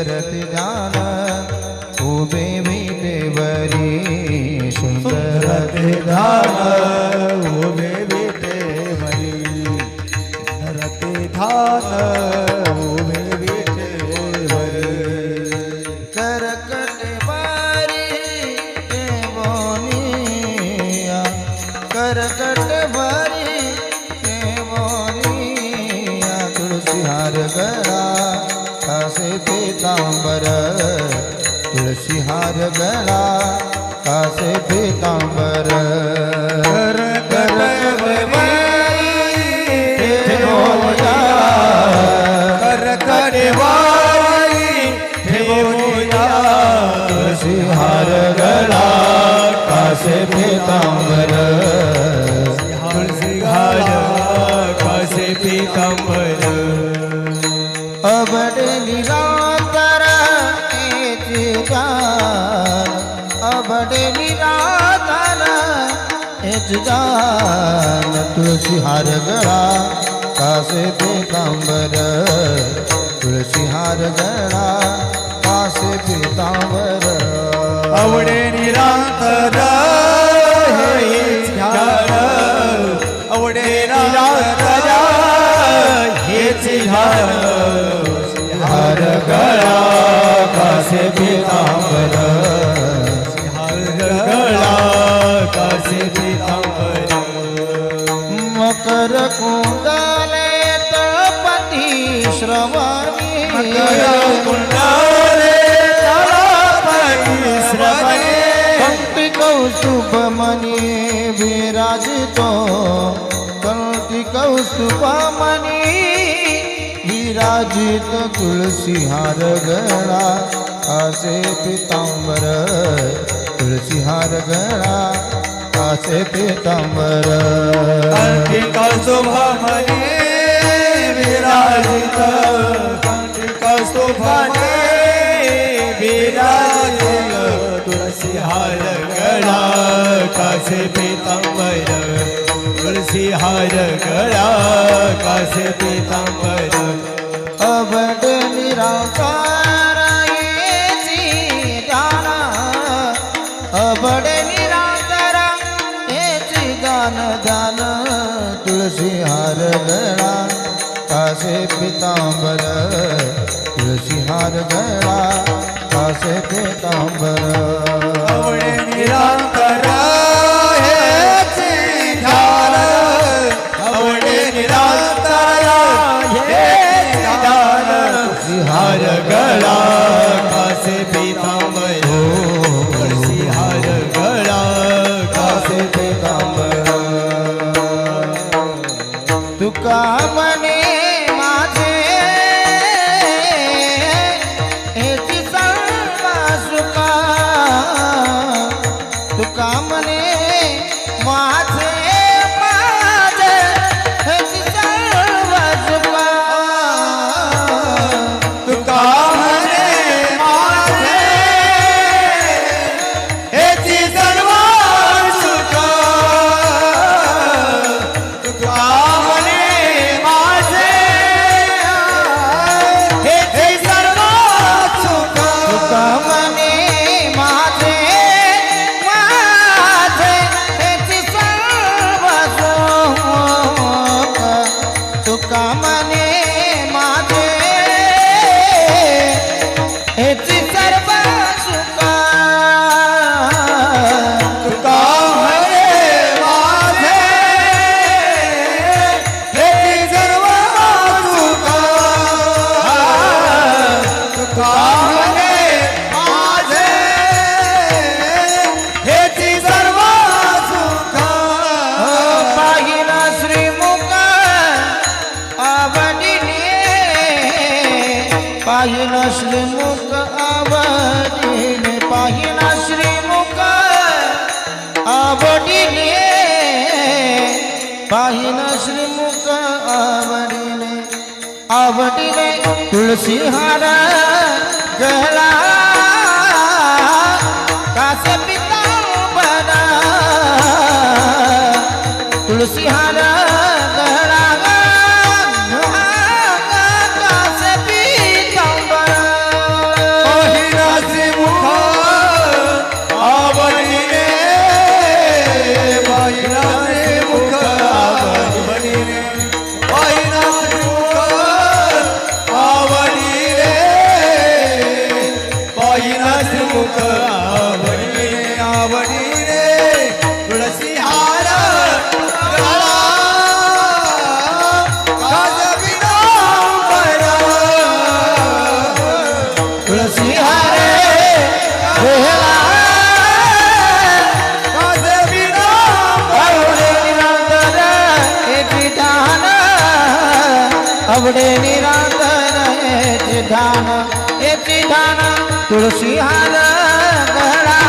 सुंदरत जान उभे विटेवरी सुंदरत ધાન में तांबर। तुलसी हार गणा कासे पीताम्बर तांबर। तुलसी हार कासे पीताम्बर અબડ નિરાતર એ જાન અબડ નિરાતર એ જાન તુલસી હાર ગળા કાસે પીતાંબર તુલસી હાર ગળા કાસે પીતાંબર આવડે નિરાંતર હે ધ્યાન આવડે નિરાંતર હે ધ્યાન गळा कासे पितांबर. गळा कासे पितांबर. मकर कुंडले तळपती श्रवणी. मकर कुंडले तळपती श्रवणी. भक्ती कौस्तुभ मनी विराजितो. कौस्तुभ मनी तो तुलसीहार गणा आसे पीताम्बर तुलसीहार गणा आसे पीताम्बर शोभा मने विराजित। का शोभा मने विराजित। तुलसीहार गणा कासे पीताम्बर तुलसीहार गणा कासे पीताम्बर अवड निराकार ये गान अवड पिताम्बर तुलसी हार गणा पिताम्बर निराकार বাবা दामने पाहिला श्रीमुख आवडीने पाहिना श्रीमुख आवडीने आवड़ी ने आवडीने आवडीने तुलसी हार गळा अवडे निरांतर है ध्यान हेचे ध्यान तुलसी हार गळा